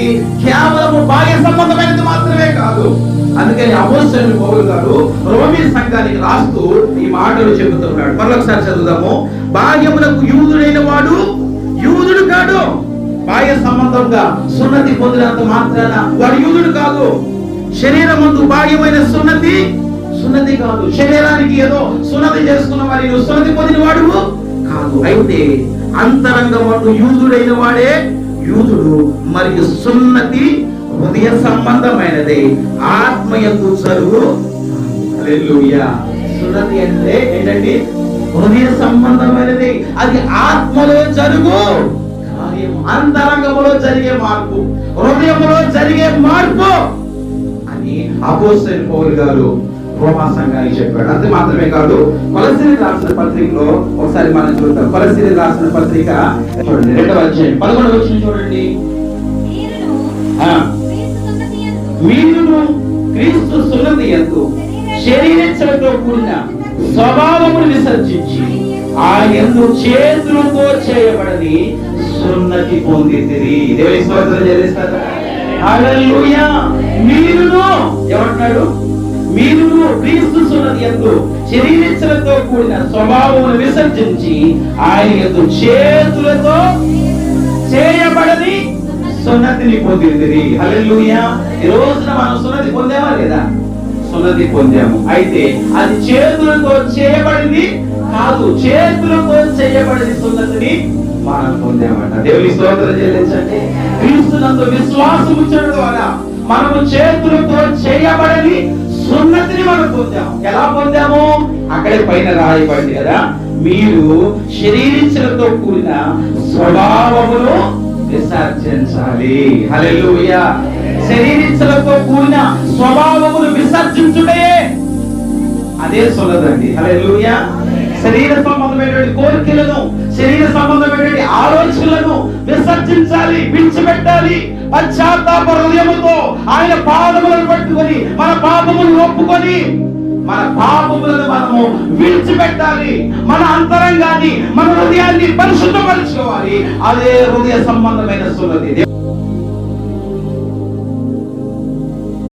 అనేది కేవలము బాహ్య సంబంధమైనది మాత్రమే కాదు. అందుకని అమోసరి పౌలు గారు రోమీ సంఘానికి రాస్తూ ఈ మాటలు చెబుతున్నాడు. మరొకసారి చదువుదాము. బాహ్యములకు యూదుడైన వాడు యూదుడు కాడు. బాహ్య సంబంధంగా సున్నతి పొందినంత మాత్రాన వాడు యూదుడు కాదు. శరీరమందు బాహ్యమైన సున్నతి సున్నతి కాదు. శరీరానికి ఏదో సున్నతి చేసుకున్న వారి సున్నతి పొందిన వాడు కాదు. అయితే అంతరంగం యూదుడైన వాడే యూదుడు మరియు సున్నతి హృదయ సంబంధమైనది. ఆత్మ యొక్క చదువు. సున్నతి అంటే ఏంటండి హృదయ సంబంధమైనది. అది ఆత్మలో జరుగు అంతరంగంలో అంతరంగములో జరిగే మార్పు. హృదయంలో జరిగే మార్పు. అని అపోసరి పౌరు గారు రోమా సంఘానికి చెప్పాడు. అంతే మాత్రమే కాదు కొలసిరి రాసిన పత్రికలో ఒకసారి మనం చూద్దాం. కొలసిరి రాసిన పత్రిక చూడండి రెండవ అధ్యాయం. పదకొండవ వచ్చిన చూడండి. మీరును ఆ. క్రీస్తు సున్నతి ఎందు శరీరచ్చలతో కూడిన స్వభావమును విసర్జించి ఆ ఎందు చేతులతో చేయబడని సున్నతి పొందితిరి. దేవుని స్తోత్రం చెల్లిస్తారా హల్లెలూయా. మీరును ఏమంటున్నాడు మీరు క్రీస్తు సున్నతి ఎందు శరీరచ్చలతో కూడిన స్వభావమును విసర్జించి ఆయన ఎందు చేతులతో చేయబడని సున్నతిని పొందింది హల్లెలూయా. ఈ రోజున మనం సున్నతి పొందామా లేదా? సున్నతి పొందాము. అయితే అది చేతులతో చేయబడింది కాదు చేతులతో చేయబడిన సున్నతిని మనం పొందామట. దేవుని స్తోత్రం చెల్లించండి. క్రీస్తునందు విశ్వాసం ఉంచడం ద్వారా మనము చేతులతో చేయబడని మనం పొందాము ఎలా పొందాము? అక్కడే పైన రాయబడింది కదా మీరు శరీరించడంతో కూడిన స్వభావమును విసర్జించాలి. హల్లెలూయా. శరీరించడంతో కూడిన స్వభావమును విసర్జించుటే అదే సొలదండి. హల్లెలూయా. శరీర సంబంధమైనటువంటి కోరికలను శరీర సంబంధమైనటువంటి ఆలోచనలను విసర్జించాలి విడిచిపెట్టాలి. పశ్చాత్తాప హృదయముతో ఆయన పాదములను పట్టుకొని ఒప్పుకొని మన పాపములను మనము విడిచిపెట్టాలి. మన అంతరంగాన్ని మన హృదయాన్ని పరిశుద్ధపరచుకోవాలి. అదే హృదయ సంబంధమైన సున్నతి.